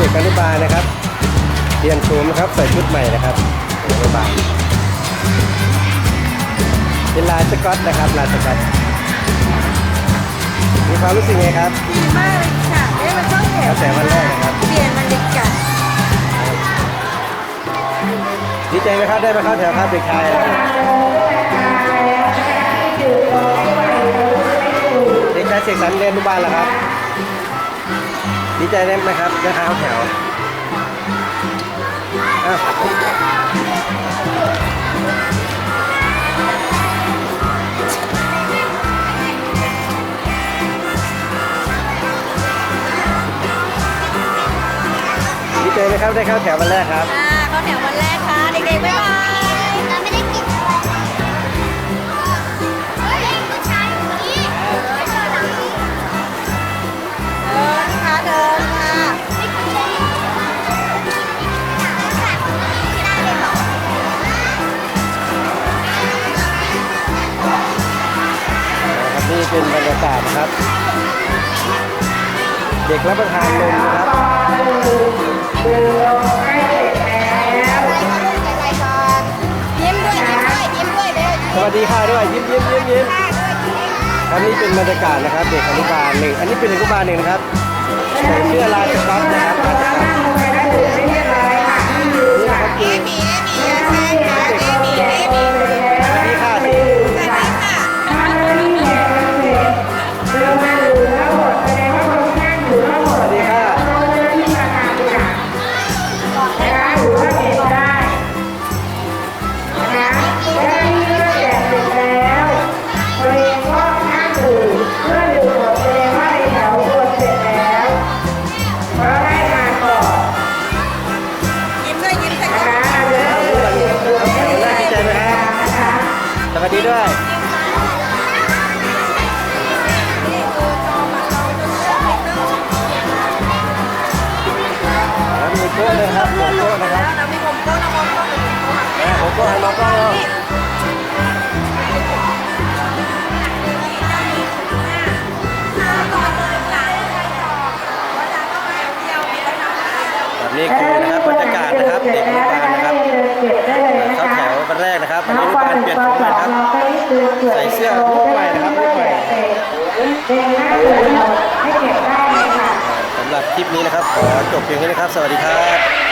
เด็กอนุบาลนะครับเปลี่ยนโฉมนะครับใส่ชุดใหม่นะครับเด็กอนุบาลเป็นลายสก๊อตนะครับลายสก๊อตมีความรู้สึกไงครับดีมากเลยค่ะได้มาเข้าแถวตั้งแต่วันแรกนะครับเปลี่ยนบรรยากาศดีใจไหมครับได้มาเข้าแถวครับเด็กชายเด็กชายเสกสรรเรียนอนุบาลเหรอครับ ดีใจได้ไหมครับได้ข้าแถวอ้าวดีใจไหมครับได้เข้าแถววันแรกครับ อ่าเข้าแถววันแรกค่ะ เด็กๆบ๊ายบาย เป็นบรรยากาศนะครับ เด็กรับประทานนมนะครับยิ้มด้วยยิ้มด้วยยิ้มด้วยเร็วสวัสดีค่ะด้วยยิ้มยิ้มยิ้มยิ้มอันนี้เป็นบรรยากาศนะครับ เด็กอนุบาลหนึ่งอันนี้เป็นอนุบาลหนึ่งนะครับใส่เสื้อลายสก๊อตนะครับ วัสดีด้วยแล้วมีโต๊ะเลยครับโต๊ะนะครับเรามีผมโก้นะผมโก้แม่หัวโต๊ะให้น้องกล้เราแบบนี้คือนะครับบรรยากาศนะครับเด็กอนุบาลนะครับ นะครับวันนี้อนุบาลเปลี่ยนชุดใหม่นะครับใส่เสื้อลูกใหม่นะครับลูกใหม่สำหรับคลิปนี้นะครับขอจบเพียงแค่นี้นะครับ สวัสดีครับ